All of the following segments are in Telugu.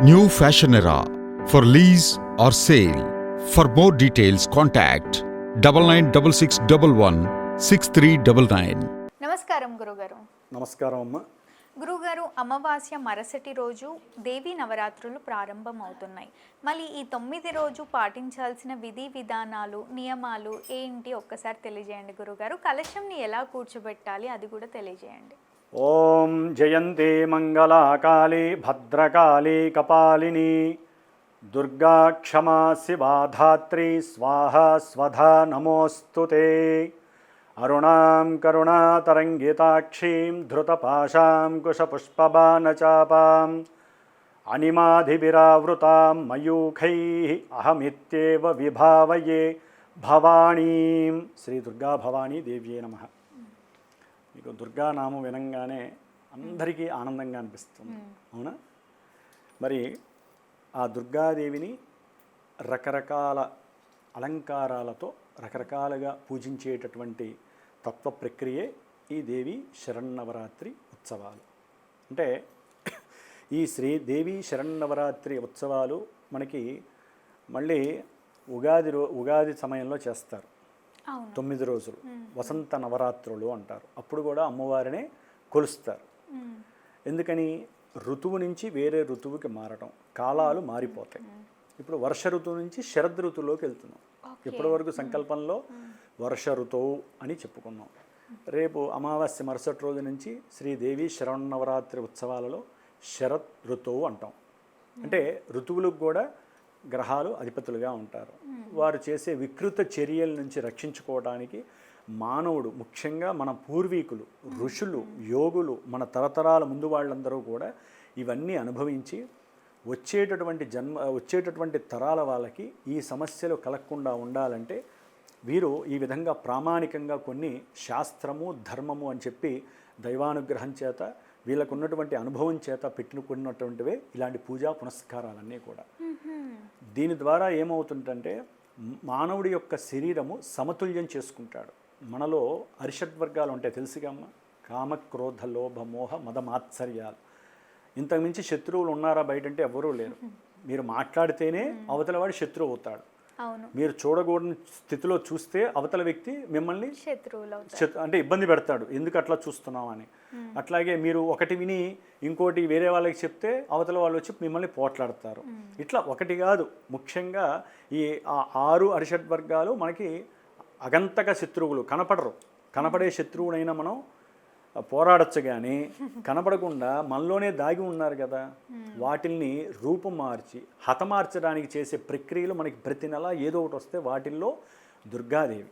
New Fashion Era. For lease or sale. For more details, contact double nine double six double one six three double nine. నమస్కారం గురుగారు. నమస్కారం అమ్మ. గురుగారు అమావాస్య మరుసటి రోజు దేవీ నవరాత్రులు ప్రారంభం అవుతున్నాయి మళ్ళీ ఈ తొమ్మిది రోజు పాటించాల్సిన విధి విధానాలు నియమాలు ఏంటి? ఒక్కసారి తెలియజేయండి గురుగారు. కలశంని ఎలా కూర్చోబెట్టాలి? అది కూడా తెలియజేయండి. ॐ जयंती मङ्गलाकाली भद्रकाली, कपालिनी। दुर्गा क्षमा शिवा धात्री स्वाहा स्वधा नमोऽस्तु ते। अरुणा करुणातरङ्गिताक्षीं धृतपाशां कुशपुष्पबाणचापाम् अनिमाधिभिरावृतां, मयूख अहमित्येव विभावये श्री दुर्गा भवानी देव्ये नमः। మీకు దుర్గా నామం వినంగానే అందరికీ ఆనందంగా అనిపిస్తుంది. అవునా? మరి ఆ దుర్గాదేవిని రకరకాల అలంకారాలతో రకరకాలుగా పూజించేటటువంటి తత్వ ప్రక్రియే ఈ దేవి శరన్నవరాత్రి ఉత్సవాలు. అంటే ఈ శ్రీ దేవి శరన్నవరాత్రి ఉత్సవాలు మనకి మళ్ళీ ఉగాది రో ఉగాది సమయంలో చేస్తారు. తొమ్మిది రోజులు. వసంత నవరాత్రులు అంటారు. అప్పుడు కూడా అమ్మవారినే కొలుస్తారు. ఎందుకని? ఋతువు నుంచి వేరే ఋతువుకి మారటం. కాలాలు మారిపోతాయి. ఇప్పుడు వర్ష ఋతువు నుంచి శరద్ ఋతువులోకి వెళ్తున్నాం. ఇప్పటి వరకు సంకల్పంలో? వర్ష ఋతువు అని చెప్పుకున్నాం. రేపు అమావాస్య మరుసటి రోజు నుంచి శ్రీదేవి శరన్నవరాత్రి ఉత్సవాలలో శరత్ ఋతువు అంటాం. అంటే ఋతువులకు కూడా గ్రహాలు అధిపతులుగా ఉంటారు. వారు చేసే వికృత చర్యల నుంచి రక్షించుకోవడానికి మానవుడు ముఖ్యంగా మన పూర్వీకులు ఋషులు యోగులు మన తరతరాల ముందు వాళ్ళందరూ కూడా ఇవన్నీ అనుభవించి వచ్చేటటువంటి జన్మ వచ్చేటటువంటి తరాల వాళ్ళకి ఈ సమస్యలు కలగకుండా ఉండాలంటే వీరు ఈ విధంగా ప్రామాణికంగా కొన్ని శాస్త్రము ధర్మము అని చెప్పి దైవానుగ్రహం చేత వీళ్ళకు ఉన్నటువంటి అనుభవం చేత పెట్టుకున్నటువంటివే ఇలాంటి పూజా పునస్కారాలన్నీ కూడా. దీని ద్వారా ఏమవుతుందంటే మానవుడి యొక్క శరీరము సమతుల్యం చేసుకుంటాడు. మనలో అరిషడ్వర్గాలు ఉంటాయి తెలుసుగమ్మ కామ క్రోధ లోభ మోహ మద మాత్సర్యాలు. ఇంతకుమించి శత్రువులు ఉన్నారా బయట అంటే ఎవరూ లేరు మీరు మాట్లాడితేనే అవతల వాడు శత్రువు అవుతాడు. మీరు చూడకూడని స్థితిలో చూస్తే అవతల వ్యక్తి మిమ్మల్ని శత్రువులు అంటే ఇబ్బంది పెడతాడు. ఎందుకు అట్లా చూస్తున్నావు అని. అట్లాగే మీరు ఒకటి విని ఇంకోటి వేరే వాళ్ళకి చెప్తే అవతల వాళ్ళు వచ్చి మిమ్మల్ని పోట్లాడతారు. ఇట్లా ఒకటి కాదు. ముఖ్యంగా ఈ ఆరు అరిషడ్ వర్గాలు మనకి అగంతక శత్రువులు కనపడరు. కనపడే శత్రువునైనా మనం పోరాడచ్చు కానీ కనపడకుండా మనలోనే దాగి ఉన్నారు కదా. వాటిల్ని రూపం మార్చి హతమార్చడానికి చేసే ప్రక్రియలు మనకి ప్రతి నెల ఏదో ఒకటి వస్తే వాటిల్లో దుర్గాదేవి.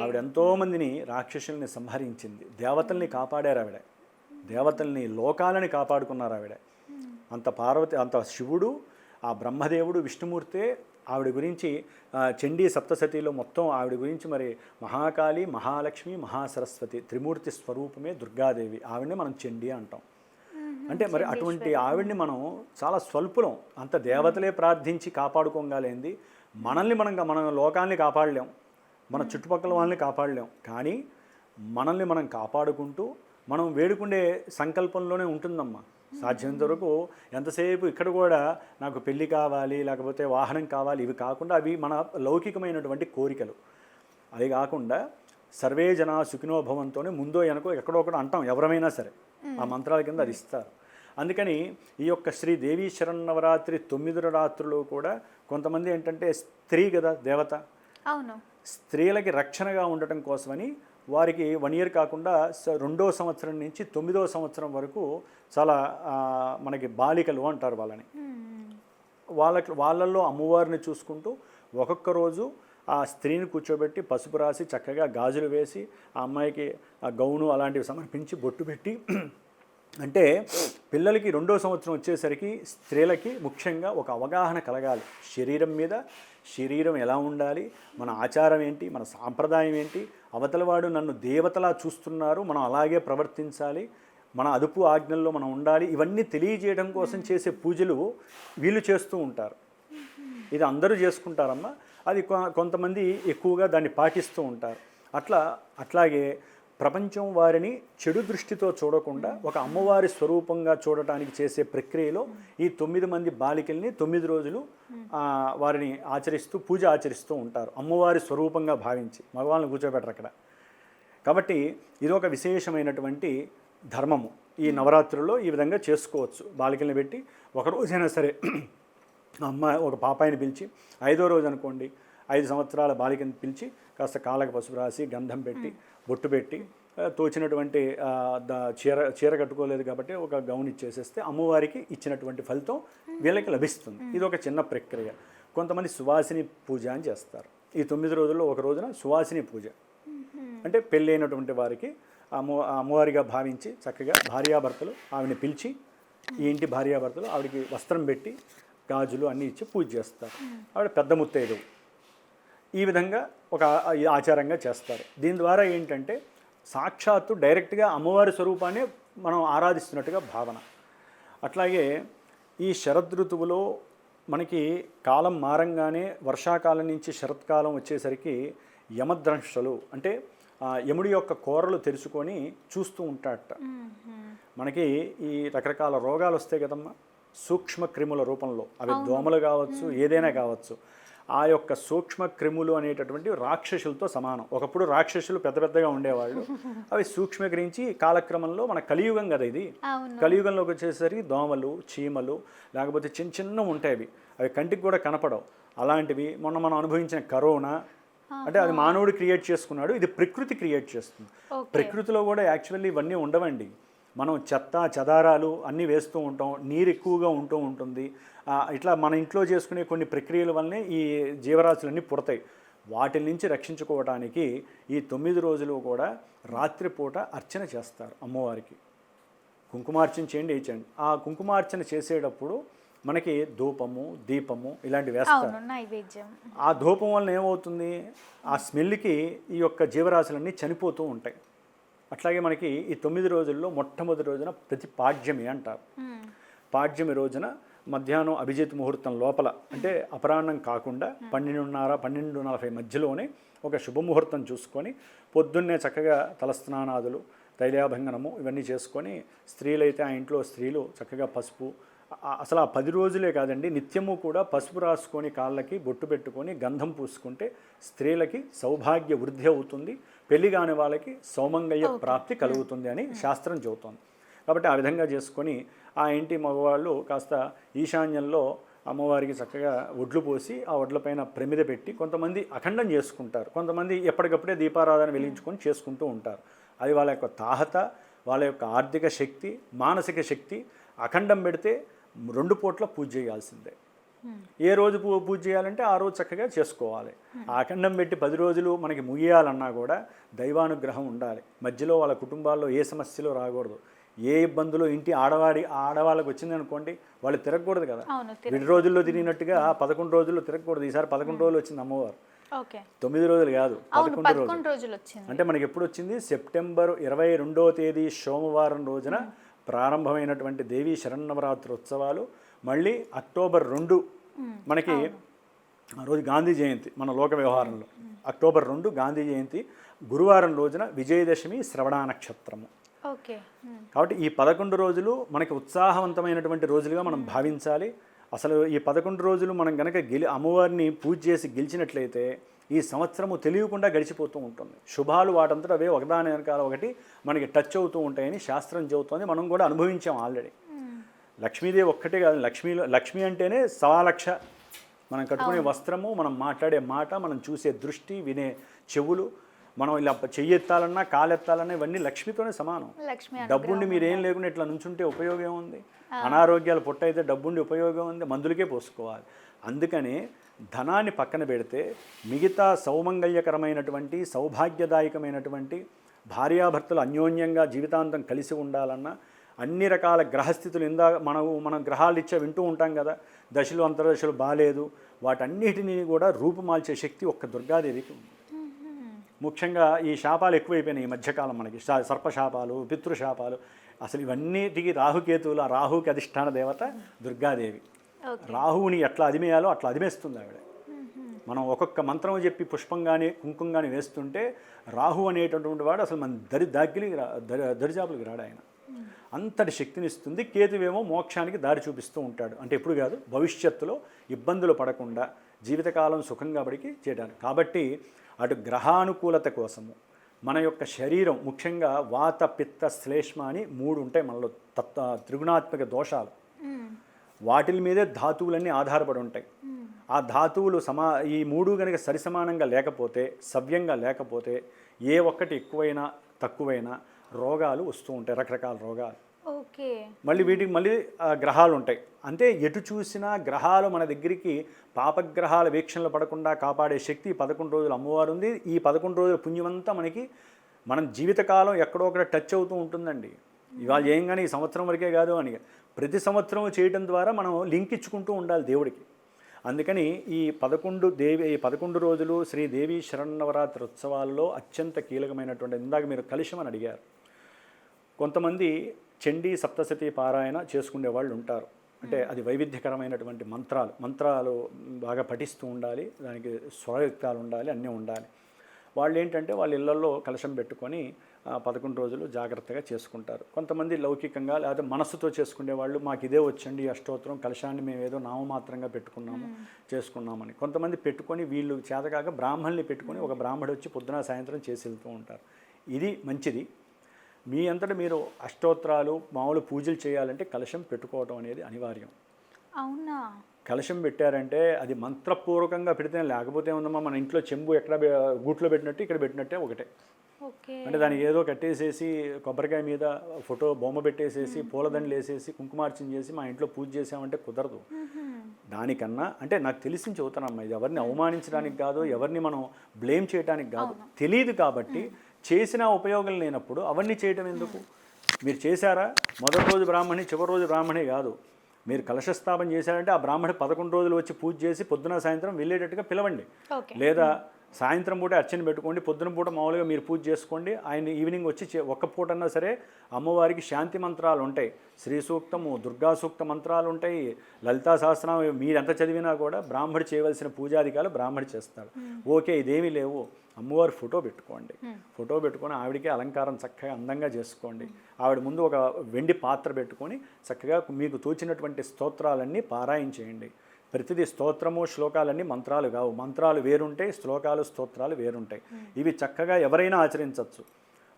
ఆవిడ ఎంతోమందిని రాక్షసుల్ని సంహరించింది. దేవతల్ని కాపాడారు ఆవిడ. దేవతల్ని లోకాలని కాపాడుకున్నారు ఆవిడ. అంత పార్వతి అంత శివుడు ఆ బ్రహ్మదేవుడు విష్ణుమూర్తే ఆవిడ గురించి చండీ సప్తసతిలో మొత్తం ఆవిడ గురించి మరి మహాకాళి మహాలక్ష్మి మహాసరస్వతి త్రిమూర్తి స్వరూపమే దుర్గాదేవి. ఆవిడనే మనం చండీ అంటాం. అంటే మరి అటువంటి ఆవిడ్ని మనం చాలా స్వల్పులం. అంత దేవతలే ప్రార్థించి కాపాడుకోగలేంది. మనల్ని మనం మన లోకాల్ని కాపాడలేం. మన చుట్టుపక్కల వాళ్ళని కాపాడలేం. కానీ మనల్ని మనం కాపాడుకుంటూ మనం వేడుకుండే సంకల్పంలోనే ఉంటుందమ్మా. సాధ్యమైనంత వరకు ఎంతసేపు ఇక్కడ కూడా నాకు పెళ్ళి కావాలి లేకపోతే వాహనం కావాలి ఇవి కాకుండా అవి మన లౌకికమైనటువంటి కోరికలు. అది కాకుండా సర్వే జనా సుఖినో భవంతోనే ముందో వెనకో ఎక్కడో ఒకటి అంటాం ఎవరమైనా సరే. ఆ మంత్రాల కింద అది ఇస్తారు. అందుకని ఈ యొక్క శ్రీ దేవీ శరన్నవరాత్రి తొమ్మిది రాత్రులు కూడా కొంతమంది ఏంటంటే స్త్రీ కదా దేవత. అవును. స్త్రీలకి రక్షణగా ఉండటం కోసమని వారికి వన్ ఇయర్ కాకుండా రెండో సంవత్సరం నుంచి తొమ్మిదో సంవత్సరం వరకు చాలా మనకి బాలికలు అంటారు వాళ్ళని మ్మ్. వాళ్ళకి వాళ్ళల్లో అమ్మవారిని చూసుకుంటూ ఒక్కొక్క రోజు ఆ స్త్రీని కూర్చోబెట్టి పసుపు రాసి చక్కగా గాజులు వేసి ఆ అమ్మాయికి ఆ గౌను అలాంటివి సమర్పించి బొట్టు పెట్టి అంటే పిల్లలకి రెండో సంవత్సరం వచ్చేసరికి స్త్రీలకి ముఖ్యంగా ఒక అవగాహన కలగాలి. శరీరం మీద శరీరం ఎలా ఉండాలి మన ఆచారం ఏంటి మన సాంప్రదాయం ఏంటి అవతలవాడు నన్ను దేవతలా చూస్తున్నారు మనం అలాగే ప్రవర్తించాలి మన అదుపు ఆజ్ఞల్లో మనం ఉండాలి ఇవన్నీ తెలియజేయడం కోసం చేసే పూజలు వీళ్ళు చేస్తూ ఉంటారు. ఇది అందరూ చేసుకుంటారమ్మా. అది కొ- కొంతమంది ఎక్కువగా దాన్ని పాటిస్తూ ఉంటారు. అట్లా అట్లాగే ప్రపంచం వారిని చెడు దృష్టితో చూడకుండా ఒక అమ్మవారి స్వరూపంగా చూడటానికి చేసే ప్రక్రియలో ఈ తొమ్మిది మంది బాలికల్ని తొమ్మిది రోజులు వారిని ఆచరిస్తూ పూజ ఆచరిస్తూ ఉంటారు. అమ్మవారి స్వరూపంగా భావించి మగవాళ్ళని కూర్చోబెట్టరు అక్కడ. కాబట్టి ఇది ఒక విశేషమైనటువంటి ధర్మము. ఈ నవరాత్రుల్లో ఈ విధంగా చేసుకోవచ్చు. బాలికల్ని పెట్టి ఒక రోజైనా సరే అమ్మ ఒక పాపాయిని పిలిచి ఐదో రోజు అనుకోండి ఐదు సంవత్సరాల బాలికని పిలిచి కాస్త కాళ్ళకి పసుపు రాసి గంధం పెట్టి బొట్టు పెట్టి తోచినటువంటి చీర చీర కట్టుకోలేదు కాబట్టి ఒక గౌన్ ఇచ్చేసేస్తే అమ్మవారికి ఇచ్చినటువంటి ఫలితం వీళ్ళకి లభిస్తుంది. ఇది ఒక చిన్న ప్రక్రియ. కొంతమంది సువాసిని పూజ అని చేస్తారు. ఈ తొమ్మిది రోజుల్లో ఒక రోజున సువాసిని పూజ. అంటే పెళ్ళైనటువంటి వారికి అమ్మ అమ్మవారిగా భావించి చక్కగా భార్యాభర్తలు ఆవిడని పిలిచి ఈ ఇంటి భార్యాభర్తలు ఆవిడకి వస్త్రం పెట్టి గాజులు అన్నీ ఇచ్చి పూజ చేస్తారు. ఆవిడ పెద్ద ముత్తైదు ఈ విధంగా ఒక ఆచారంగా చేస్తారు. దీని ద్వారా ఏంటంటే సాక్షాత్తు డైరెక్ట్గా అమ్మవారి స్వరూపాన్ని మనం ఆరాధిస్తున్నట్టుగా భావన. అట్లాగే ఈ శరదృతువులో మనకి కాలం మారంగానే వర్షాకాలం నుంచి శరత్కాలం వచ్చేసరికి యమద్రంశలు అంటే యముడి యొక్క కోరలు తెరుచుకొని చూస్తూ ఉంటాడట మనకి ఈ రకరకాల రోగాలు వస్తాయి కదమ్మా. సూక్ష్మ క్రిముల రూపంలో. అవి దోమలు కావచ్చు ఏదైనా కావచ్చు. ఆ యొక్క సూక్ష్మ క్రిములు అనేటటువంటి రాక్షసులతో సమానం. ఒకప్పుడు రాక్షసులు పెద్ద పెద్దగా ఉండేవాళ్ళు. అవి సూక్ష్మీకరించి కాలక్రమంలో మన కలియుగం కదా ఇది. కలియుగంలోకి వచ్చేసరికి దోమలు చీమలు లేకపోతే చిన్న చిన్న ఉంటాయి అవి. కంటికి కూడా కనపడవు. అలాంటివి మొన్న మనం అనుభవించిన కరోనా అంటే అది మానవుడు క్రియేట్ చేసుకున్నాడు. ఇది ప్రకృతి క్రియేట్ చేస్తుంది. ప్రకృతిలో కూడా యాక్చువల్లీ ఇవన్నీ ఉండవండి. మనం చెత్త చెదారాలు అన్నీ వేస్తూ ఉంటాం నీరు ఎక్కువగా ఉంటూ ఉంటుంది. ఇట్లా మన ఇంట్లో చేసుకునే కొన్ని ప్రక్రియల వల్లనే ఈ జీవరాశులన్నీ పుడతాయి. వాటి నుంచి రక్షించుకోవడానికి ఈ తొమ్మిది రోజులు కూడా రాత్రిపూట అర్చన చేస్తారు అమ్మవారికి. కుంకుమార్చన చేయండి వేయండి ఆ కుంకుమార్చన చేసేటప్పుడు మనకి ధూపము దీపము ఇలాంటివి వేస్తారు. ఆ ధూపం వలన ఏమవుతుంది? ఆ స్మెల్కి ఈ యొక్క జీవరాశులన్నీ చనిపోతూ ఉంటాయి. అట్లాగే మనకి ఈ తొమ్మిది రోజుల్లో మొట్టమొదటి రోజున ప్రతి పాడ్యమి అంటారు. పాడ్యమి రోజున మధ్యాహ్నం అభిజిత్ ముహూర్తం లోపల అంటే అపరాహ్నం కాకుండా పన్నెండున్నర పన్నెండు నలభై మధ్యలోనే ఒక శుభముహూర్తం చూసుకొని పొద్దున్నే చక్కగా తలస్నానాదులు తైలాభంగనము ఇవన్నీ చేసుకొని స్త్రీలైతే ఆ ఇంట్లో స్త్రీలు చక్కగా పసుపు అసలు ఆ పది రోజులే కాదండి నిత్యము కూడా పసుపు రాసుకొని కాళ్ళకి బొట్టు పెట్టుకొని గంధం పూసుకుంటే స్త్రీలకి సౌభాగ్య వృద్ధి అవుతుంది. పెళ్ళి కాని వాళ్ళకి సౌమంగళ్య ప్రాప్తి కలుగుతుంది అని శాస్త్రం చెబుతోంది. కాబట్టి ఆ విధంగా చేసుకొని ఆ ఇంటి మగవాళ్ళు కాస్త ఈశాన్యంలో అమ్మవారికి చక్కగా ఒడ్లు పోసి ఆ ఒడ్లపైన ప్రమిద పెట్టి కొంతమంది అఖండం చేసుకుంటారు. కొంతమంది ఎప్పటికప్పుడే దీపారాధన వెలిగించుకొని చేసుకుంటూ ఉంటారు. అది వాళ్ళ యొక్క తాహత వాళ్ళ యొక్క ఆర్థిక శక్తి మానసిక శక్తి అఖండం పెడితే రెండు పూట్ల పూజ చేయాల్సిందే. ఏ రోజు పూ- పూజ చేయాలంటే ఆ రోజు చక్కగా చేసుకోవాలి. ఆ అఖండం పెట్టి పది రోజులు మనకి ముగియాలన్నా కూడా దైవానుగ్రహం ఉండాలి. మధ్యలో వాళ్ళ కుటుంబాల్లో ఏ సమస్యలు రాకూడదు. ఏ ఇబ్బందులు ఇంటి ఆడవాడి ఆడవాళ్ళకి వచ్చింది అనుకోండి వాళ్ళు తిరగకూడదు కదా. విడి రోజుల్లో తిరిగినట్టుగా పదకొండు రోజుల్లో తిరగకూడదు. ఈసారి పదకొండు రోజులు వచ్చింది అమ్మవారు. తొమ్మిది రోజులు కాదు పదకొండు రోజులు. అంటే మనకి ఎప్పుడు వచ్చింది? సెప్టెంబర్ ఇరవై రెండవ తేదీ సోమవారం రోజున ప్రారంభమైనటువంటి దేవీ శరన్నవరాత్రి ఉత్సవాలు మళ్ళీ అక్టోబర్ రెండు మనకి ఆ రోజు గాంధీ జయంతి మన లోక వ్యవహారంలో. అక్టోబర్ రెండు గాంధీ జయంతి గురువారం రోజున విజయదశమి శ్రవణ నక్షత్రము. కాబట్టి ఈ పదకొండు రోజులు మనకి ఉత్సాహవంతమైనటువంటి రోజులుగా మనం భావించాలి. అసలు ఈ పదకొండు రోజులు మనం గనక గెలి అమ్మవారిని పూజ చేసి గెలిచినట్లయితే ఈ సంవత్సరము తెలియకుండా గడిచిపోతూ ఉంటుంది. శుభాలు వాటంతట అవే ఒకదాని వెనకాల ఒకటి మనకి టచ్ అవుతూ ఉంటాయని శాస్త్రం చెబుతోంది. మనం కూడా అనుభవించాం ఆల్రెడీ. లక్ష్మీదేవి ఒక్కటే కాదు లక్ష్మీలో లక్ష్మి అంటేనే సవాలక్ష. మనం కట్టుకునే వస్త్రము మనం మాట్లాడే మాట మనం చూసే దృష్టి వినే చెవులు మనం ఇలా చెయ్యెత్తాలన్నా కాలెత్తాలన్నా ఇవన్నీ లక్ష్మితోనే సమానం. లక్ష్మి డబ్బుండి మీరేం లేకుండా ఇట్లా నుంచుంటే ఉపయోగం ఉంది. అనారోగ్యాలు పుట్ట అయితే డబ్బుండి ఉపయోగం ఉంది మందులకే పోసుకోవాలి. అందుకని ధనాన్ని పక్కన పెడితే మిగతా సౌమంగళ్యకరమైనటువంటి సౌభాగ్యదాయకమైనటువంటి భార్యాభర్తలు అన్యోన్యంగా జీవితాంతం కలిసి ఉండాలన్నా అన్ని రకాల గ్రహస్థితులు ఇందా మనం మనం గ్రహాలు ఇచ్చే వింటూ ఉంటాం కదా దశలు అంతర్దశలు బాగాలేదు వాటన్నిటినీ కూడా రూపుమాల్చే శక్తి ఒక్క దుర్గాదేవికి ఉంది. ముఖ్యంగా ఈ శాపాలు ఎక్కువైపోయినాయి ఈ మధ్యకాలం మనకి. సర్పశాపాలు పితృశాపాలు అసలు ఇవన్నిటికీ రాహుకేతువులు ఆ రాహుకి అధిష్టాన దేవత దుర్గాదేవి. రాహువుని ఎట్లా అదిమేయాలో అట్లా అదిమేస్తుంది ఆవిడ. మనం ఒక్కొక్క మంత్రం చెప్పి పుష్పం కానీ కుంకుమ కానీ వేస్తుంటే రాహు అనేటటువంటి వాడు అసలు మన దరి దాగిలికి రా దరి దరిజాపులకి రాడు ఆయన. అంతటి శక్తినిస్తుంది. కేతువేమో మోక్షానికి దారి చూపిస్తూ ఉంటాడు. అంటే ఎప్పుడు కాదు భవిష్యత్తులో ఇబ్బందులు పడకుండా జీవితకాలం సుఖంగా పడికి చేయడానికి కాబట్టి అటు గ్రహానుకూలత కోసము మన యొక్క శరీరం ముఖ్యంగా వాత పిత్త శ్లేష్మ అని మూడు ఉంటాయి మనలో. తత్వ త్రిగుణాత్మక దోషాలు. వాటిల మీదే ధాతువులన్నీ ఆధారపడి ఉంటాయి. ఆ ధాతువులు సమా ఈ మూడు కనుక సరిసమానంగా లేకపోతే సవ్యంగా లేకపోతే ఏ ఒక్కటి ఎక్కువైనా తక్కువైనా రోగాలు వస్తూ ఉంటాయి రకరకాల రోగాలు. ఓకే. మళ్ళీ వీటికి మళ్ళీ గ్రహాలు ఉంటాయి. అంటే ఎటు చూసినా గ్రహాలు మన దగ్గరికి పాపగ్రహాల వీక్షణలు పడకుండా కాపాడే శక్తి ఈ పదకొండు రోజులు అమ్మవారు ఉంది. ఈ పదకొండు రోజుల పుణ్యమంతా మనకి మనం జీవితకాలం ఎక్కడో ఒకటి టచ్ అవుతూ ఉంటుందండి. ఇవాళ ఏం కానీ ఈ సంవత్సరం వరకే కాదు అని ప్రతి సంవత్సరం చేయడం ద్వారా మనం లింక్ ఇచ్చుకుంటూ ఉండాలి దేవుడికి. అందుకని ఈ పదకొండు దేవి ఈ పదకొండు రోజులు శ్రీదేవి శరన్నవరాత్రి ఉత్సవాల్లో అత్యంత కీలకమైనటువంటి ఇందాక మీరు కలిశం అని అడిగారు. కొంతమంది చండీ సప్తశతి పారాయణ చేసుకునే వాళ్ళు ఉంటారు. అంటే అది వైవిధ్యకరమైనటువంటి మంత్రాలు మంత్రాలు బాగా పఠిస్తూ ఉండాలి దానికి స్వరయుక్తాలు ఉండాలి అన్నీ ఉండాలి. వాళ్ళు ఏంటంటే వాళ్ళ ఇళ్ళలో కలశం పెట్టుకొని పదకొండు రోజులు జాగ్రత్తగా చేసుకుంటారు. కొంతమంది లౌకికంగా లేదా మనస్సుతో చేసుకునే వాళ్ళు మాకు ఇదే వచ్చండి అష్టోత్తరం కలశాన్ని మేము ఏదో నామమాత్రంగా పెట్టుకున్నాము చేసుకున్నామని. కొంతమంది పెట్టుకొని వీళ్ళు చేతకాక బ్రాహ్మణుల్ని పెట్టుకొని ఒక బ్రాహ్మడు వచ్చి పొద్దున సాయంత్రం చేసి వెళ్తూ ఉంటారు. ఇది మంచిది. మీ అంతటా మీరు అష్టోత్తరాలు మామూలు పూజలు చేయాలంటే కలశం పెట్టుకోవటం అనేది అనివార్యం. అవునా? కలశం పెట్టారంటే అది మంత్రపూర్వకంగా పెడితే లేకపోతే ఉందమ్మా మన ఇంట్లో చెంబు ఎక్కడ గూట్లో పెట్టినట్టు ఇక్కడ పెట్టినట్టే ఒకటే. అంటే దానికి ఏదో కట్టేసేసి కొబ్బరికాయ మీద ఫోటో బొమ్మ పెట్టేసేసి పూలదండలు వేసేసి కుంకుమార్చన చేసి మా ఇంట్లో పూజ చేసామంటే కుదరదు. దానికన్నా అంటే నాకు తెలిసి చెబుతానమ్మా ఇది ఎవరిని అవమానించడానికి కాదు ఎవరిని మనం బ్లేమ్ చేయడానికి కాదు తెలియదు కాబట్టి చేసిన ఉపయోగం లేనప్పుడు అవన్నీ చేయటం ఎందుకు? మీరు చేశారా? మొదటి రోజు బ్రాహ్మణి చివరి రోజు బ్రాహ్మణి కాదు. మీరు కలశస్థాపన చేశారంటే ఆ బ్రాహ్మణి పదకొండు రోజులు వచ్చి పూజ చేసి పొద్దున సాయంత్రం వెళ్ళేటట్టుగా పిలవండి. లేదా సాయంత్రం పూట అర్చన పెట్టుకోండి. పొద్దున పూట మామూలుగా మీరు పూజ చేసుకోండి. ఆయన ఈవినింగ్ వచ్చి ఒక్క పూట అన్నా సరే అమ్మవారికి శాంతి మంత్రాలు ఉంటాయి. శ్రీ సూక్తము దుర్గా సూక్త మంత్రాలు ఉంటాయి. లలితా సహస్రం మీరు ఎంత చదివినా కూడా బ్రాహ్మడి చేయవలసిన పూజాధికాలు బ్రాహ్మడి చేస్తాడు. ఓకే ఇదేమీ లేవు. అమ్మవారి ఫోటో పెట్టుకోండి. ఫోటో పెట్టుకొని ఆవిడకి అలంకారం చక్కగా అందంగా చేసుకోండి. ఆవిడ ముందు ఒక వెండి పాత్ర పెట్టుకొని చక్కగా మీకు తోచినటువంటి స్తోత్రాలన్నీ పారాయణ చేయండి. ప్రతిదీ స్తోత్రము శ్లోకాలన్నీ మంత్రాలు కావు. మంత్రాలు వేరుంటాయి శ్లోకాలు స్తోత్రాలు వేరుంటాయి. ఇవి చక్కగా ఎవరైనా ఆచరించవచ్చు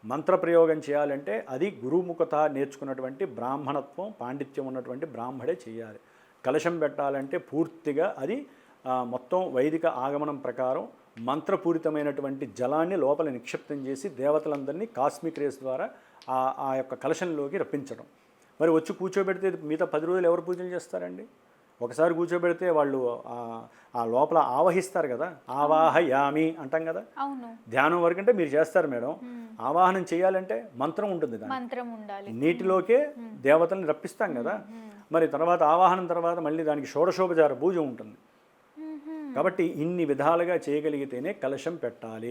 మంత్రప్రయోగం చేయాలంటే అది గురుముఖత నేర్చుకున్నటువంటి బ్రాహ్మణత్వం పాండిత్యం ఉన్నటువంటి బ్రాహ్మడే చేయాలి. కలశం పెట్టాలంటే పూర్తిగా అది మొత్తం వైదిక ఆగమనం ప్రకారం మంత్రపూరితమైనటువంటి జలాన్ని లోపల నిక్షిప్తం చేసి దేవతలందరినీ కాస్మిక్ రేస్ ద్వారా ఆ ఆ యొక్క కలశంలోకి రప్పించడం. మరి వచ్చి కూర్చోబెడితే మిగతా పది రోజులు ఎవరు పూజలు చేస్తారండి? ఒకసారి కూర్చోబెడితే వాళ్ళు ఆ- లోపల ఆవహిస్తారు కదా ఆవాహయామి అంటాం కదా. అవును. ధ్యానం వరకు అంటే మీరు చేస్తారు మేడం. ఆవాహనం చేయాలంటే మంత్రం ఉంటుంది దాని మంత్రం ఉండాలి. నీటిలోకే దేవతల్ని రప్పిస్తాం కదా. మరి తర్వాత ఆవాహనం తర్వాత మళ్ళీ దానికి షోడశోపచార పూజ ఉంటుంది. కాబట్టి ఇన్ని విధాలుగా చేయగలిగితేనే కలశం పెట్టాలి.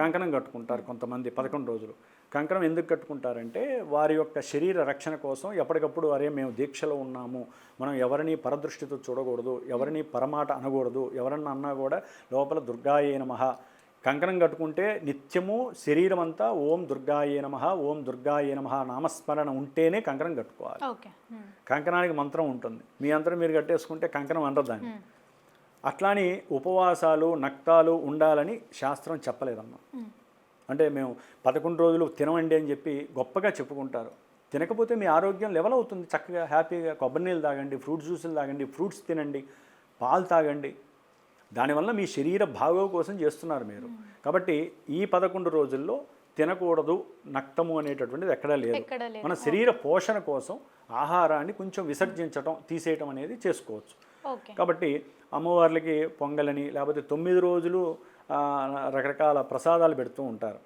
కంకణం కట్టుకుంటారు కొంతమంది పదకొండు రోజులు. కంకణం ఎందుకు కట్టుకుంటారంటే వారి యొక్క శరీర రక్షణ కోసం ఎప్పటికప్పుడు అరే మేము దీక్షలో ఉన్నాము. మనం ఎవరిని పరదృష్టితో చూడకూడదు ఎవరిని పరమాట అనకూడదు ఎవరన్నా అన్నా కూడా లోపల దుర్గాయే నమః. కంకణం కట్టుకుంటే నిత్యము శరీరం అంతా ఓం దుర్గాయే నమః ఓం దుర్గాయే నమః నామస్మరణ ఉంటేనే కంకణం కట్టుకోవాలి. కంకణానికి మంత్రం ఉంటుంది. మీ అంతరం మీరు కట్టేసుకుంటే కంకణం అనరు దాన్ని. అట్లాని ఉపవాసాలు నక్తాలు ఉండాలని శాస్త్రం చెప్పలేదమ్మా. అంటే మేము పదకొండు రోజులు తినవండి అని చెప్పి గొప్పగా చెప్పుకుంటారు. తినకపోతే మీ ఆరోగ్యం లెవెల్ అవుతుంది. చక్కగా హ్యాపీగా కొబ్బరి నీళ్ళు తాగండి ఫ్రూట్ జ్యూసులు తాగండి ఫ్రూట్స్ తినండి పాలు తాగండి. దానివల్ల మీ శరీర భాగం కోసం చేస్తున్నారు మీరు. కాబట్టి ఈ పదకొండు రోజుల్లో తినకూడదు నక్తము అనేటటువంటిది ఎక్కడా లేదు. మన శరీర పోషణ కోసం ఆహారాన్ని కొంచెం విసర్జించటం తీసేయటం అనేది చేసుకోవచ్చు. కాబట్టి అమ్మవార్లకి పొంగలని లేకపోతే తొమ్మిది రోజులు రకరకాల ప్రసాదాలు పెడుతూ ఉంటారు.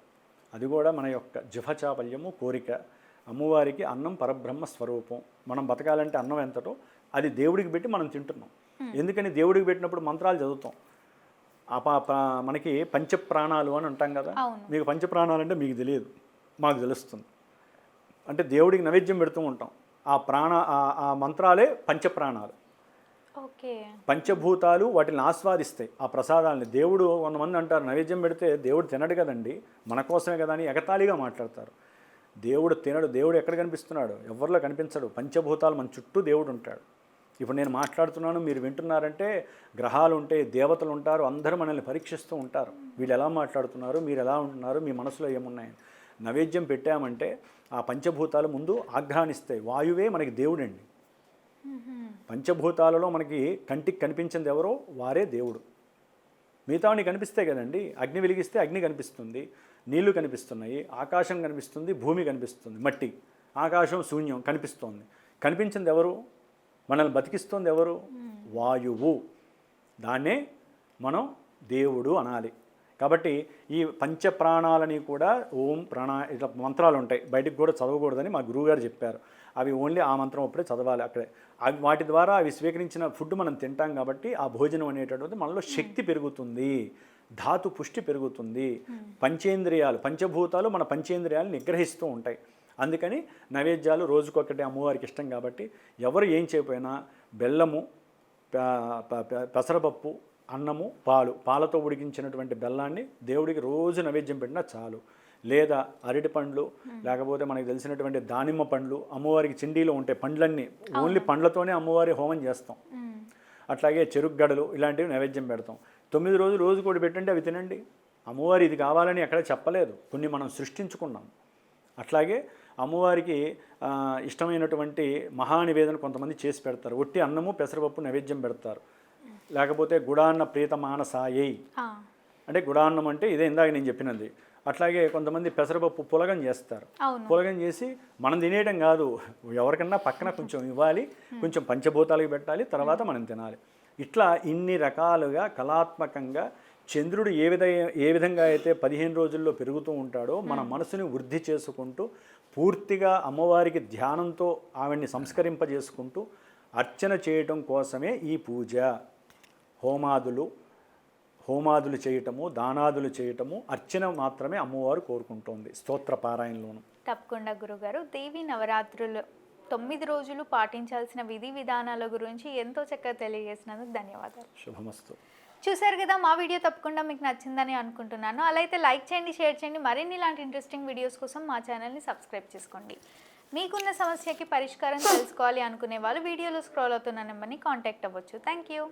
అది కూడా మన యొక్క జిహచాపల్యము కోరిక. అమ్మవారికి అన్నం పరబ్రహ్మ స్వరూపం. మనం బతకాలంటే అన్నం ఎంతటో అది దేవుడికి పెట్టి మనం తింటున్నాం. ఎందుకని దేవుడికి పెట్టినప్పుడు మంత్రాలు చదువుతాం. ఆ పా- పా- మనకి పంచప్రాణాలు అని అంటాం కదా. మీకు పంచప్రాణాలు అంటే మీకు తెలియదు. మాకు తెలుస్తుంది. అంటే దేవుడికి నైవేద్యం పెడుతూ ఉంటాం. ఆ ప్రాణ ఆ- మంత్రాలే పంచప్రాణాలు. పంచభూతాలు వాటిని ఆస్వాదిస్తాయి. ఆ ప్రసాదాలని దేవుడు కొంతమంది అంటారు నైవేద్యం పెడితే దేవుడు తినడు కదండి మన కోసమే కదా అని ఎగతాళిగా మాట్లాడతారు. దేవుడు తినడు దేవుడు ఎక్కడ కనిపిస్తున్నాడు? ఎవరిలో కనిపించడు. పంచభూతాలు మన చుట్టూ దేవుడు ఉంటాడు. ఇప్పుడు నేను మాట్లాడుతున్నాను మీరు వింటున్నారంటే గ్రహాలు ఉంటాయి దేవతలు ఉంటారు అందరూ మనల్ని పరీక్షిస్తూ ఉంటారు. వీళ్ళు ఎలా మాట్లాడుతున్నారు మీరు ఎలా ఉంటున్నారు మీ మనసులో ఏమున్నాయని నైవేద్యం పెట్టామంటే ఆ పంచభూతాలు ముందు ఆఘ్రానిస్తాయి వాయువే మనకి దేవుడండి. పంచభూతాలలో మనకి కంటికి కనిపించింది ఎవరో వారే దేవుడు. మిగతావన్నీ కనిపిస్తే కదండి అగ్ని వెలిగిస్తే అగ్ని కనిపిస్తుంది నీళ్ళు కనిపిస్తున్నాయి ఆకాశం కనిపిస్తుంది భూమి కనిపిస్తుంది మట్టి ఆకాశం శూన్యం కనిపిస్తోంది. కనిపించింది ఎవరు? మనల్ని బతికిస్తుంది ఎవరు? వాయువు. దాన్నే మనం దేవుడు అనాలి. కాబట్టి ఈ పంచ ప్రాణాలని కూడా ఓం ప్రాణ ఇట్లా మంత్రాలు ఉంటాయి. బయటికి కూడా చదవకూడదని మా గురువుగారు చెప్పారు. అవి ఓన్లీ ఆ మంత్రం అప్పుడే చదవాలి అక్కడే. అవి వాటి ద్వారా అవి స్వీకరించిన ఫుడ్ మనం తింటాం కాబట్టి ఆ భోజనం అనేటటువంటిది మనలో శక్తి పెరుగుతుంది ధాతు పుష్టి పెరుగుతుంది పంచేంద్రియాలు పంచభూతాలు మన పంచేంద్రియాలు నిగ్రహిస్తూ ఉంటాయి. అందుకని నైవేద్యాలు రోజుకొకటి అమ్మవారికి ఇష్టం కాబట్టి ఎవరు ఏం చేయకపోయినా బెల్లము పెసరపప్పు అన్నము పాలు పాలతో ఉడికించినటువంటి బెల్లాన్ని దేవుడికి రోజు నైవేద్యం పెట్టినా చాలు. లేదా అరటి పండ్లు లేకపోతే మనకి తెలిసినటువంటి దానిమ్మ పండ్లు అమ్మవారికి చిండీలో ఉంటే పండ్లన్నీ ఓన్లీ పండ్లతోనే అమ్మవారి హోమం చేస్తాం. అట్లాగే చెరుకు గడలు ఇలాంటివి నైవేద్యం పెడతాం. తొమ్మిది రోజులు రోజు కూడా పెట్టండి అవి తినండి. అమ్మవారి ఇది కావాలని ఎక్కడ చెప్పలేదు. కొన్ని మనం సృష్టించుకున్నాం. అట్లాగే అమ్మవారికి ఇష్టమైనటువంటి మహానివేదన కొంతమంది చేసి పెడతారు. ఒట్టి అన్నము పెసరపప్పు నైవేద్యం పెడతారు. లేకపోతే గుడాన్న ప్రీత మానసాయై ఆ, అంటే గుడాన్నం అంటే ఇదే ఇందాక నేను చెప్పినది. అట్లాగే కొంతమంది పెసరపప్పు పులగం చేస్తారు. పులగం చేసి మనం తినేయడం కాదు. ఎవరికన్నా పక్కన కొంచెం ఇవ్వాలి కొంచెం పంచభూతాలకి పెట్టాలి తర్వాత మనం తినాలి. ఇట్లా ఇన్ని రకాలుగా కళాత్మకంగా చంద్రుడు ఏ విధ ఏ విధంగా అయితే పదిహేను రోజుల్లో పెరుగుతూ ఉంటాడో మన మనసుని వృద్ధి చేసుకుంటూ పూర్తిగా అమ్మవారికి ధ్యానంతో ఆవిడ్ని సంస్కరింపజేసుకుంటూ అర్చన చేయటం కోసమే ఈ పూజ. హోమాదులు హోమాదులు చేయటము దానాదులు చేయటము అర్చన మాత్రమే అమ్మవారు కోరుకుంటోంది. స్తోత్ర పారాయణలోను. తప్పకుండా గురుగారు. దేవి నవరాత్రులు తొమ్మిది రోజులు పాటించాల్సిన విధి విధానాల గురించి ఎంతో చక్కగా తెలియజేసినందుకు ధన్యవాదాలు. శుభమస్తు. చూసారు కదా మా వీడియో తప్పకుండా మీకు నచ్చిందని అనుకుంటున్నాను. అలా అయితే లైక్ చేయండి షేర్ చేయండి మరిన్ని ఇలాంటి ఇంట్రెస్టింగ్ వీడియోస్ కోసం మా ఛానల్ని సబ్స్క్రైబ్ చేసుకోండి. మీకున్న సమస్యకి పరిష్కారం తెలుసుకోవాలి అనుకునే వాళ్ళు వీడియోలో స్క్రోల్ అవుతున్న నెంబర్ని కాంటాక్ట్ అవ్వచ్చు. Thank you